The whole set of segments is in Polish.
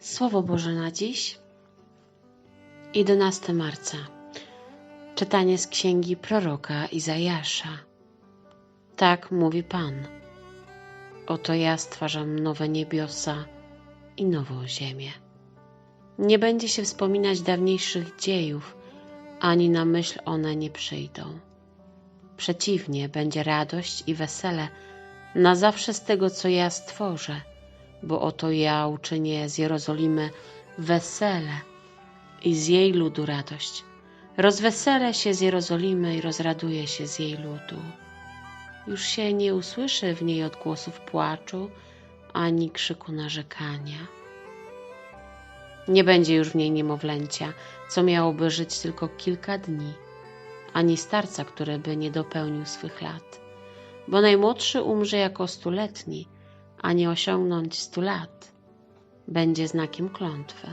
Słowo Boże na dziś, 11 marca. Czytanie z księgi proroka Izajasza. Tak mówi Pan. Oto ja stwarzam nowe niebiosa i nową ziemię. Nie będzie się wspominać dawniejszych dziejów, ani na myśl one nie przyjdą. Przeciwnie, będzie radość i wesele na zawsze z tego, co ja stworzę, bo oto ja uczynię z Jerozolimy wesele i z jej ludu radość. Rozweselę się z Jerozolimy i rozraduję się z jej ludu. Już się nie usłyszy w niej odgłosów płaczu ani krzyku narzekania. Nie będzie już w niej niemowlęcia, co miałoby żyć tylko kilka dni, ani starca, który by nie dopełnił swych lat, bo najmłodszy umrze jako stuletni, a nie osiągnąć stu lat. Będzie znakiem klątwy.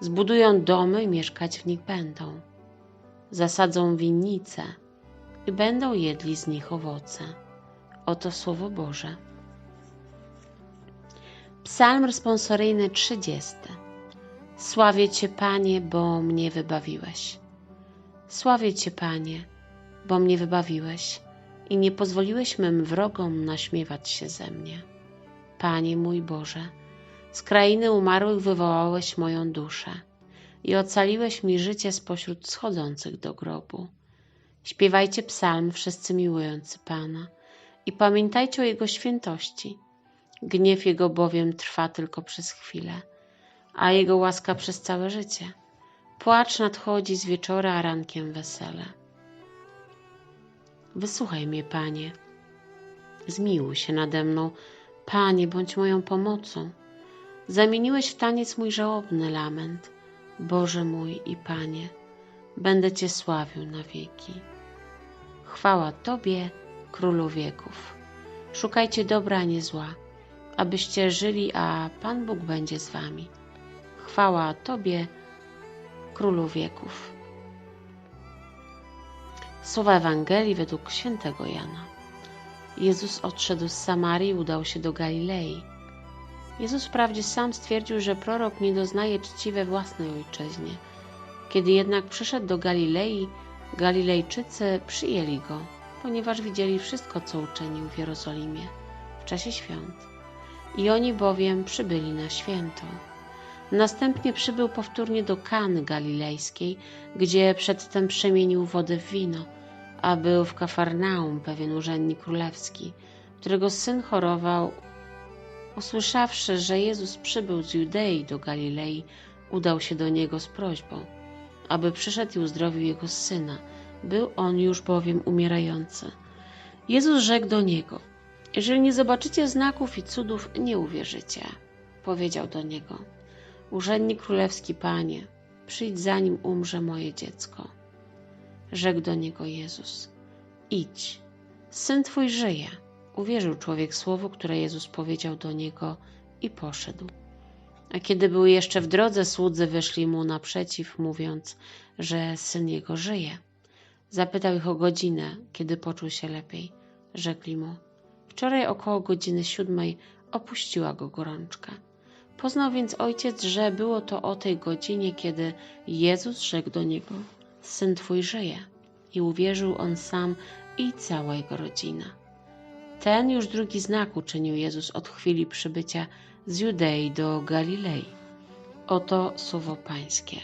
Zbudują domy i mieszkać w nich będą. Zasadzą winnice i będą jedli z nich owoce. Oto Słowo Boże. Psalm responsoryjny 30. Sławię Cię, Panie, bo mnie wybawiłeś. Sławię Cię, Panie, bo mnie wybawiłeś i nie pozwoliłeś mym wrogom naśmiewać się ze mnie. Panie mój Boże, z krainy umarłych wywołałeś moją duszę i ocaliłeś mi życie spośród schodzących do grobu. Śpiewajcie psalm wszyscy miłujący Pana i pamiętajcie o Jego świętości. Gniew Jego bowiem trwa tylko przez chwilę, a Jego łaska przez całe życie. Płacz nadchodzi z wieczora, a rankiem wesele. Wysłuchaj mnie, Panie. Zmiłuj się nade mną, Panie, bądź moją pomocą. Zamieniłeś w taniec mój żałobny lament. Boże mój i Panie, będę Cię sławił na wieki. Chwała Tobie, Królu wieków. Szukajcie dobra, a nie zła, abyście żyli, a Pan Bóg będzie z Wami. Chwała Tobie, Królu wieków. Słowa Ewangelii według świętego Jana. Jezus odszedł z Samarii i udał się do Galilei. Jezus wprawdzie sam stwierdził, że prorok nie doznaje czci we własnej ojczyźnie. Kiedy jednak przyszedł do Galilei, Galilejczycy przyjęli go, ponieważ widzieli wszystko, co uczynił w Jerozolimie w czasie świąt. I oni bowiem przybyli na święto. Następnie przybył powtórnie do Kany Galilejskiej, gdzie przedtem przemienił wodę w wino, a był w Kafarnaum pewien urzędnik królewski, którego syn chorował. Usłyszawszy, że Jezus przybył z Judei do Galilei, udał się do niego z prośbą, aby przyszedł i uzdrowił jego syna. Był on już bowiem umierający. Jezus rzekł do niego: Jeżeli nie zobaczycie znaków i cudów, nie uwierzycie. Powiedział do niego: Urzędnik królewski, panie, przyjdź zanim umrze moje dziecko. Rzekł do niego Jezus: Idź, syn twój żyje. Uwierzył człowiek słowu, które Jezus powiedział do niego i poszedł. A kiedy był jeszcze w drodze, słudzy wyszli mu naprzeciw, mówiąc, że syn jego żyje. Zapytał ich o godzinę, kiedy poczuł się lepiej. Rzekli mu: Wczoraj około godziny siódmej opuściła go gorączka. Poznał więc ojciec, że było to o tej godzinie, kiedy Jezus rzekł do niego: Syn twój żyje. I uwierzył on sam i cała jego rodzina. Ten już drugi znak uczynił Jezus od chwili przybycia z Judei do Galilei. Oto słowo Pańskie.